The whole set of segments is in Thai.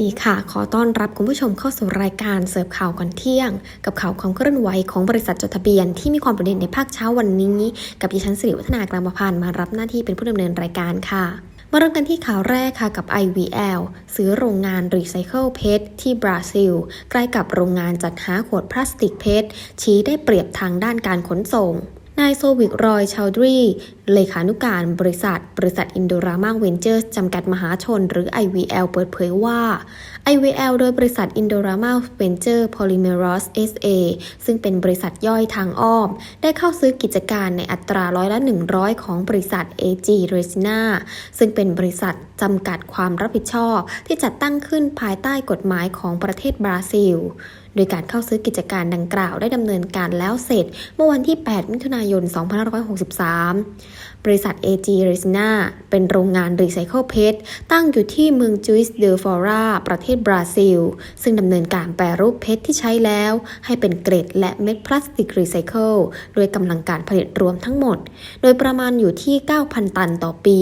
ดีค่ะ ขอต้อนรับคุณผู้ชมเข้าสู่รายการเสิร์ฟข่าวก่อนเที่ยง กับข่าวความเคลื่อนไหวของบริษัทจดทะเบียนที่มีความโดดเด่นในภาคเช้าวันนี้ กับดิฉันสิริวัฒนากรามพันธ์มารับหน้าที่เป็นผู้ดำเนินรายการค่ะมาเริ่มกันที่ข่าวแรกค่ะกับ IVL ซื้อโรงงานรีไซเคิลเพชรที่บราซิล ใกล้กับโรงงานจัดหาขวดพลาสติกเพชรชี้ได้เปรียบทางด้านการขนส่ง นายโซวิกรอยชาวดรีเลขานุการบริษัท บริษัทอินโดรามาเวนเจอร์จำกัดมหาชน หรือ IVL เปิดเผยว่า IVL โดยบริษัท Indorama Venture Polymeros SA ซึ่งเป็นบริษัทย่อยทางอ้อม ได้เข้าซื้อกิจการในอัตราร้อยละ 100 ของบริษัท AG Resina ซึ่งเป็นบริษัทจำกัดความรับผิดชอบที่จัดตั้งขึ้นภายใต้กฎหมายของประเทศบราซิลโดยการเข้าซื้อกิจการดังกล่าวได้ดำเนินการแล้วเสร็จ เมื่อวันที่ 8 มิถุนายน 2563 บริษัท AG Resina เป็นโรงงานรีไซเคิลเพชรตั้งอยู่ที่เมืองจุยส์เดอฟอราประเทศบราซิล ซึ่งดำเนินการแปรรูปเพชรที่ใช้แล้ว ให้เป็นเกรดและเม็ดพลาสติกรีไซเคิลโดยกำลังการผลิตรวมทั้งหมด โดยประมาณอยู่ที่ 9,000 ตันต่อปี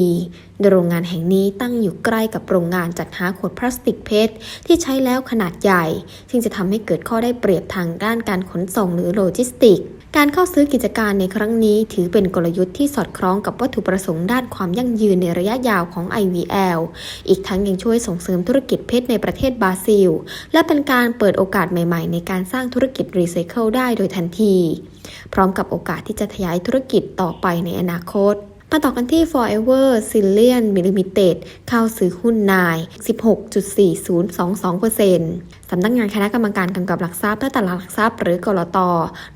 โดยโรงงานแห่งนี้ตั้งอยู่ใกล้กับโรงงานจัดหาขวดพลาสติกเพชรที่ใช้แล้วขนาดใหญ่ ซึ่งจะทำให้เกิดข้อได้เปรียบทางด้านการขนส่งหรือโลจิสติก การเข้าซื้อกิจการในครั้งนี้ถือเป็นกลยุทธ์ที่สอดคล้องกับวัตถุประสงค์ด้านความยั่งยืนในระยะยาวของ IVL อีกทั้งยังช่วยส่งเสริมธุรกิจเพชรในประเทศบราซิล และเป็นการเปิดโอกาสใหม่ ๆ ในการสร้างธุรกิจรีไซเคิลได้โดยทันที พร้อมกับโอกาสที่จะขยายธุรกิจต่อไปในอนาคต มาต่อกันที่ Forever s i l i a n Limited เข้าซื้อหุ้นนาย 16.4022% สำนักงานคณะกรรมการกำกับหลักทรัพย์และตลาดหลักทรัพย์หรือกรต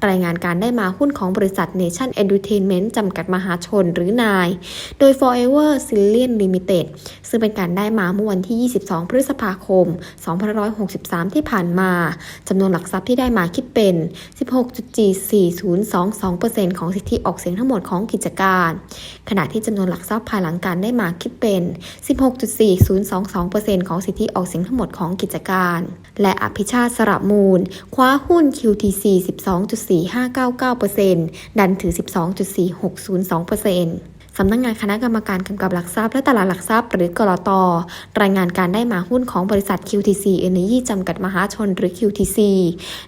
รายงานการได้มาหุ้นของบริษัท Nation Entertainment จำกัดมหาชนหรือนาย โดย Forever s i l i a n Limited ซึ่งเป็นการได้มาเมื่อวันที่ 22 พฤษภาคม 2563 ที่ผ่านมาจำนวนหลักทรัพย์ที่ได้มาคิดเป็น 16.4022%ของสิทธิออกเสียงทั้งหมดของกิจการ ขณะที่จำนวนหลักทรัพย์ภายหลังการได้มาคิดเป็น 16.4022%ของสิทธิออกเสียงทั้งหมดของกิจการและอภิชาติสระมูล คว้าหุ้น QTC 12.4599%ดันถือ 12.4602%สำนักงานคณะกรรมการกำกับหลักทรัพย์และตลาดหลักทรัพย์หรือกรอตรายงานการได้มาหุ้นของบริษัท QTC Energy จำกัดมหาชนหรือ QTC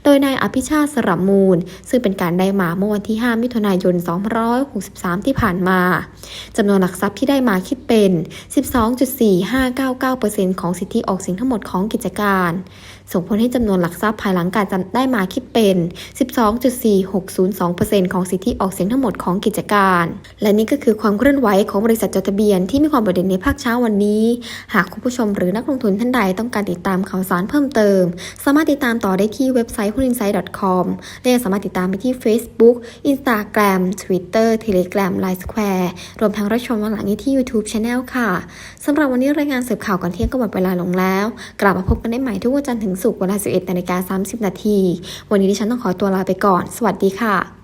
โดยนายอภิชาติสระมูล ซึ่งเป็นการได้มาเมื่อวันที่ 5 มิถุนายน 2563 ที่ผ่านมาจำนวนหลักทรัพย์ที่ได้มาคิดเป็น 12.4599%ของสิทธิออกเสียงทั้งหมดของกิจการส่งผลให้จำนวนหลักทรัพย์ภายหลังการได้มาคิดเป็น 12.4602%ของสิทธิออกเสียงทั้งหมดของกิจการ และนี่ก็คือความเคลื่อนไหวของบริษัทจดทะเบียนที่มีความโดดเด่นในภาคเช้าวันนี้ หากคุณผู้ชมหรือนักลงทุนท่านใดต้องการติดตามข่าวสารเพิ่มเติม สามารถติดตามต่อได้ที่เว็บไซต์ h u n i n s i d e c o m และยังสามารถติดตามไปที่ Facebook Instagram Twitter Telegram Line Square รวมทั้งรับชมย้อนหลังได้ที่ YouTube Channel ค่ะสำหรับวันนี้รายงานเสิร์ฟข่าวก่อนเที่ยงก็หมดเวลาลงแล้ว กลับมาพบกันได้ใหม่ทุกวันจันทร์ถึงศุกร์เวลา 11นาฬิกา30 นาที วันนี้ดิฉันต้องขอตัวลาไปก่อน สวัสดีค่ะ